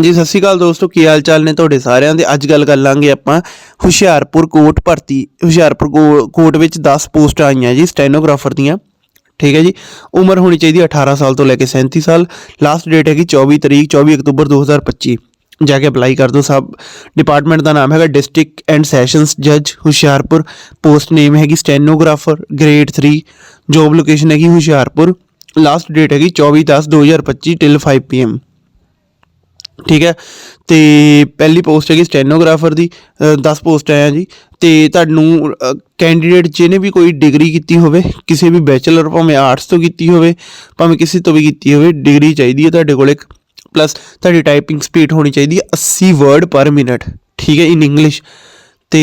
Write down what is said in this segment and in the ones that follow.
ਜੀ, ਸਤਿ ਸ਼੍ਰੀ ਅਕਾਲ ਦੋਸਤੋ, ਕੀ ਹਾਲ ਚਾਲ ਨੇ ਤੁਹਾਡੇ ਸਾਰਿਆਂ ਦੇ? ਅੱਜ ਗੱਲ ਕਰ ਲਾਂਗੇ ਆਪਾਂ ਹੁਸ਼ਿਆਰਪੁਰ ਕੋਟ ਭਰਤੀ, ਹੁਸ਼ਿਆਰਪੁਰ ਕੋ- ਕੋਟ ਵਿੱਚ 10 ਪੋਸਟਾਂ ਆਈਆਂ ਜੀ, ਸਟੈਨੋਗ੍ਰਾਫਰ ਦੀਆਂ। ਠੀਕ ਹੈ ਜੀ? ਉਮਰ ਹੋਣੀ ਚਾਹੀਦੀ ਹੈ 18 ਸਾਲ ਤੋਂ ਲੈ ਕੇ 37 ਸਾਲ। ਲਾਸਟ ਡੇਟ ਹੈਗੀ 24 ਤਰੀਕ 24 ਅਕਤੂਬਰ 2025 ਜਾ ਕੇ ਅਪਲਾਈ ਕਰ ਦਿਓ ਸਭ। ਡਿਪਾਰਟਮੈਂਟ ਦਾ ਨਾਮ ਹੈਗਾ ਡਿਸਟ੍ਰਿਕਟ ਐਂਡ ਸੈਸ਼ਨਸ ਜੱਜ ਹੁਸ਼ਿਆਰਪੁਰ। ਪੋਸਟ ਨੇਮ ਹੈਗੀ ਸਟੈਨੋਗ੍ਰਾਫਰ ਗ੍ਰੇਡ 3 ਜੋਬ ਲੋਕੇਸ਼ਨ ਹੈਗੀ ਹੁਸ਼ਿਆਰਪੁਰ। ਲਾਸਟ ਡੇਟ ਹੈਗੀ 24 10 2025 ਟਿਲ 5 ਪੀਐਮ ਠੀਕ ਹੈ? ਤੇ ਪਹਿਲੀ ਪੋਸਟ ਹੈਗੀ ਸਟੈਨੋਗ੍ਰਾਫਰ ਦੀ 10 ਪੋਸਟ ਆਇਆ ਜੀ। ਤੇ ਤੁਹਾਨੂੰ ਕੈਂਡੀਡੇਟ ਜਿਹਨੇ ਵੀ ਕੋਈ ਡਿਗਰੀ ਕੀਤੀ ਹੋਵੇ, ਕਿਸੇ ਵੀ ਬੈਚਲਰ ਭਾਵੇਂ ਆਰਟਸ ਤੋਂ ਕੀਤੀ ਹੋਵੇ, ਭਾਵੇਂ ਕਿਸੇ ਤੋਂ ਵੀ ਕੀਤੀ ਹੋਵੇ ਡਿਗਰੀ ਚਾਹੀਦੀ ਹੈ ਤੁਹਾਡੇ ਕੋਲ ਇੱਕ। ਪਲੱਸ ਤੁਹਾਡੀ ਟਾਈਪਿੰਗ ਸਪੀਡ ਹੋਣੀ ਚਾਹੀਦੀ ਹੈ 80 ਵਰਡ ਪਰ ਮਿੰਟ ਠੀਕ ਹੈ ਇਨ ਇੰਗਲਿਸ਼ ਤੇ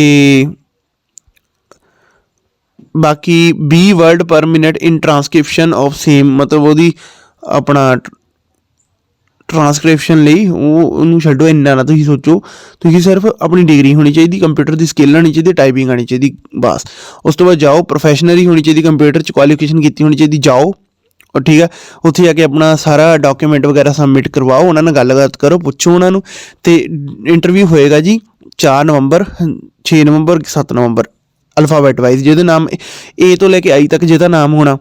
ਬਾਕੀ 20 word per minute in transcription of same ਮਤਲਬ ਉਹਦੀ ਆਪਣਾ ਟਰਾਂਸਕ੍ਰਿਪਸ਼ਨ ਲਈ, ਉਹ ਉਹਨੂੰ ਛੱਡੋ, ਇੰਨਾ ਨਾ ਤੁਸੀਂ ਸੋਚੋ। ਤੁਸੀਂ ਸਿਰਫ ਆਪਣੀ ਡਿਗਰੀ ਹੋਣੀ ਚਾਹੀਦੀ ਕੰਪਿਊਟਰ ਦੀ ਸਕਿੱਲ ਆਣੀ ਚਾਹੀਦੀ ਟਾਈਪਿੰਗ ਆਣੀ ਚਾਹੀਦੀ, ਬਸ। ਉਸ ਤੋਂ ਬਾਅਦ ਜਾਓ ਪ੍ਰੋਫੈਸ਼ਨਲੀ ਹੋਣੀ ਚਾਹੀਦੀ ਕੰਪਿਊਟਰ ਚ ਕੁਆਲੀਫਿਕੇਸ਼ਨ ਕੀਤੀ ਹੋਣੀ ਚਾਹੀਦੀ, ਜਾਓ। ਉਹ ਠੀਕ ਹੈ ਉੱਥੇ ਜਾ ਕੇ ਆਪਣਾ ਸਾਰਾ ਡਾਕੂਮੈਂਟ ਵਗੈਰਾ ਸਬਮਿਟ ਕਰਵਾਓ, ਉਹਨਾਂ ਨਾਲ ਗੱਲਬਾਤ ਕਰੋ, ਪੁੱਛੋ ਉਹਨਾਂ ਨੂੰ। ਤੇ ਇੰਟਰਵਿਊ ਹੋਏਗਾ ਜੀ 4 ਨਵੰਬਰ 6 ਨਵੰਬਰ 7 ਨਵੰਬਰ ਅਲਫਾਬੈਟ ਵਾਈਜ਼ ਜਿਹਦੇ ਨਾਮ, A ਤੋਂ ਲੈ ਕੇ I ਤੱਕ ਜਿਹਦਾ ਨਾਮ ਹੋਣਾ।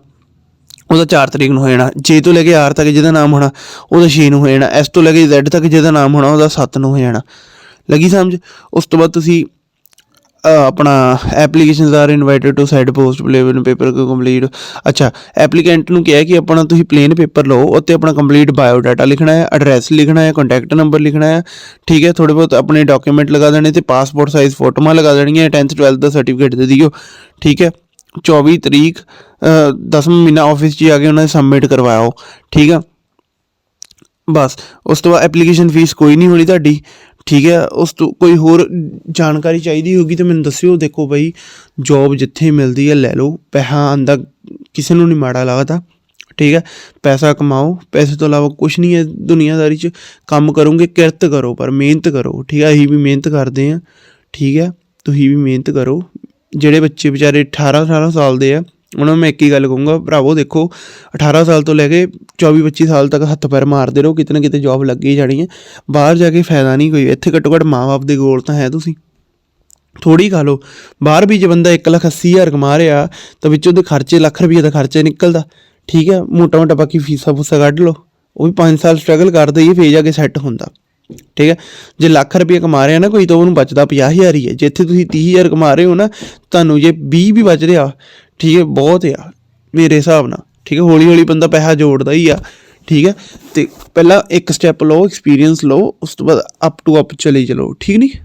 ਉਹਦਾ 4 ਤਰੀਕ ਨੂੰ ਹੋ ਜਾਣਾ। J ਤੋਂ ਲੈ ਕੇ R ਤੱਕ ਜਿਹਦਾ ਨਾਮ ਹੋਣਾ, ਉਹਦਾ 6 ਨੂੰ ਹੋ ਜਾਣਾ। S ਤੋਂ ਲੈ ਕੇ Z ਤੱਕ ਜਿਹਦਾ ਨਾਮ ਹੋਣਾ, ਉਹਦਾ 7 ਨੂੰ ਹੋ ਜਾਣਾ। ਲੱਗੀ ਸਮਝ? ਉਸ ਤੋਂ ਬਾਅਦ ਤੁਸੀਂ ਆਪਣਾ applications are invited to side post ਪਲੇਵਨ paper ਕੋ ਕੰਪਲੀਟ ਅੱਛਾ ਐਪਲੀਕੈਂਟ ਨੂੰ ਕਿਹਾ ਕਿ ਆਪਣਾ ਤੁਸੀਂ ਪਲੇਨ ਪੇਪਰ ਲਓ, ਉੱਤੇ ਆਪਣਾ ਕੰਪਲੀਟ ਬਾਇਓ ਡਾਟਾ ਲਿਖਣਾ ਹੈ ਐਡਰੈਸ ਲਿਖਣਾ ਹੈ ਕੰਟੈਕਟ ਨੰਬਰ ਲਿਖਣਾ ਹੈ। ਠੀਕ ਹੈ ਥੋੜੇ ਬਹੁਤ ਆਪਣੇ ਡਾਕੂਮੈਂਟ ਲਗਾ ਦੇਣੇ ਤੇ ਪਾਸਪੋਰਟ ਸਾਈਜ਼ ਫੋਟੋਆਂ ਲਗਾ ਦੇਣੀਆਂ 10th 12th ਦਾ ਸਰਟੀਫਿਕੇਟ ਦੇ ਦਿਓ। ਠੀਕ ਹੈ 24 ਤਰੀਕ 10ਵਾਂ ਮਹੀਨਾ ਆਫਿਸ 'ਚ ਜਾ ਕੇ ਉਹਨਾਂ ਦੇ ਸਬਮਿਟ ਕਰਵਾਓ ਠੀਕ ਆ? ਬਸ, ਉਸ ਤੋਂ ਬਾਅਦ ਐਪਲੀਕੇਸ਼ਨ ਫੀਸ ਕੋਈ ਨਹੀਂ ਹੋਣੀ ਤੁਹਾਡੀ, ਠੀਕ ਹੈ ਉਸ ਤੋਂ, ਕੋਈ ਹੋਰ ਜਾਣਕਾਰੀ ਚਾਹੀਦੀ ਹੋਗੀ ਤਾਂ ਮੈਨੂੰ ਦੱਸਿਓ, ਦੇਖੋ ਬਈ ਜੌਬ ਜਿੱਥੇ ਮਿਲਦੀ ਹੈ ਲੈ ਲਓ, ਪੈਸਾ ਆਂਦਾ ਕਿਸੇ ਨੂੰ ਨਹੀਂ ਮਾੜਾ ਲੱਗਦਾ, ਠੀਕ ਹੈ ਪੈਸਾ ਕਮਾਓ, ਪੈਸੇ ਤੋਂ ਇਲਾਵਾ ਕੁਝ ਨਹੀਂ ਹੈ ਦੁਨੀਆਦਾਰੀ 'ਚ, ਕੰਮ ਕਰੋਗੇ, ਕਿਰਤ ਕਰੋ, ਪਰ ਮਿਹਨਤ ਕਰੋ, ਠੀਕ ਹੈ ਅਸੀਂ ਵੀ ਮਿਹਨਤ ਕਰਦੇ ਆ, ਠੀਕ ਹੈ ਤੁਸੀਂ ਵੀ ਮਿਹਨਤ ਕਰੋ ਜਿਹੜੇ ਬੱਚੇ ਵਿਚਾਰੇ 18 18 ਸਾਲ ਦੇ ਆ, ਉਹਨਾਂ ਨੂੰ ਮੈਂ ਇੱਕ ਹੀ ਗੱਲ ਕਹੂੰਗਾ, ਭਰਾਵੋ ਦੇਖੋ 18 ਸਾਲ ਤੋਂ ਲੈ ਕੇ 24 25 ਸਾਲ ਤੱਕ ਹੱਥ ਪੈਰ ਮਾਰਦੇ ਰਹੋ, ਕਿਤੇ ਨਾ ਕਿਤੇ ਜੌਬ ਲੱਗੀ ਹੀ ਜਾਣੀ ਹੈ। ਬਾਹਰ ਜਾ ਕੇ ਫਾਇਦਾ ਨਹੀਂ ਕੋਈ, ਇੱਥੇ ਘੱਟੋ ਘੱਟ ਮਾਂ-ਬਾਪ ਦੇ ਗੋਲ ਤਾਂ ਹੈ ਤੁਸੀਂ। ਥੋੜੀ ਖਾ ਲਓ। ਬਾਹਰ ਵੀ ਜੇ ਬੰਦਾ 1 ਲੱਖ 80 ਹਜ਼ਾਰ ਕਮਾ ਰਿਹਾ, ਤਾਂ ਵਿੱਚੋਂ ਦੇ ਖਰਚੇ ਲੱਖ ਰੁਪਏ ਦਾ ਖਰਚਾ ਨਿਕਲਦਾ। ਠੀਕ ਹੈ ਮੋਟਾ ਮੋਟਾ ਬਾਕੀ ਫੀਸਾਂ ਫੂਸਾਂ ਕੱਢ ਲਓ। ਉਹ ਵੀ 5 ਸਾਲ ਸਟਰਗਲ ਕਰਦੇ ਹੀ ਫੇਰ ਜਾ ਕੇ ਸੈੱਟ ਹੁੰਦਾ। ਠੀਕ ਹੈ? ਜੇ ਲੱਖ ਰੁਪਏ ਕਮਾ ਰਿਹਾ ਨਾ ਕੋਈ, ਤਾਂ ਉਹਨੂੰ ਬਚਦਾ 50000 ਹੀ ਹੈ। ਜਿੱਥੇ ਇੱਥੇ ਤੁਸੀਂ 30000 ਕਮਾ ਰਹੇ ਹੋ ਨਾ, ਤੁਹਾਨੂੰ ਜੇ 20 ਵੀ ਬਚ ਰਿਹਾ, ਠੀਕ ਹੈ, ਬਹੁਤ ਆ, ਮੇਰੇ ਹਿਸਾਬ ਨਾਲ, ਠੀਕ ਹੈ ਹੌਲੀ ਹੌਲੀ ਬੰਦਾ ਪੈਸਾ ਜੋੜਦਾ ਹੀ ਆ, ਠੀਕ ਹੈ? ਤੇ ਪਹਿਲਾਂ ਇੱਕ ਸਟੈਪ ਲਓ ਐਕਸਪੀਰੀਅੰਸ ਲਓ, ਉਸ ਤੋਂ ਬਾਅਦ ਅਪ ਟੂ ਅਪ ਚਲੇ ਚਲੋ, ਠੀਕ ਨਹੀਂ?